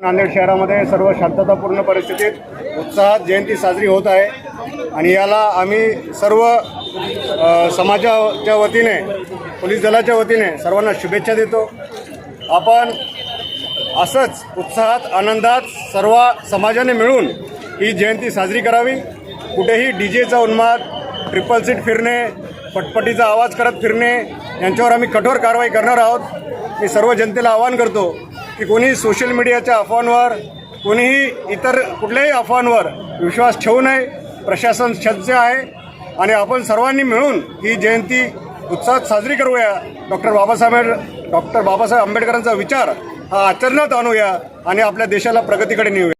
नांदेड शहरामध्ये सर्व शांततापूर्ण परिस्थितीत उत्साहात जयंती साजरी होत आहे. आणि याला आम्ही सर्व समाजाच्या वतीने पोलीस दलाच्या वतीने सर्वांना शुभेच्छा देतो. आपण असंच उत्साहात आनंदात सर्व समाजाने मिळून ही जयंती साजरी करावी. कुठेही डी जेचा उन्माद ट्रिपल सीट फिरणे पटपटीचा आवाज करत फिरणे यांच्यावर आम्ही कठोर कारवाई करणार आहोत. मी सर्व जनतेला आवाहन करतो की कोणी सोशल मीडियाच्या अफवांवर कोणीही इतर कुठल्याही अफवांवर विश्वास ठेवू नये. प्रशासन सज्ज आहे आणि आपण सर्वांनी मिळून ही जयंती उत्साहात साजरी करूया. डॉक्टर बाबासाहेब डॉक्टर बाबासाहेब आंबेडकरांचा विचार हा आचरणात आणूया आणि आपल्या देशाला प्रगतीकडे नेऊया.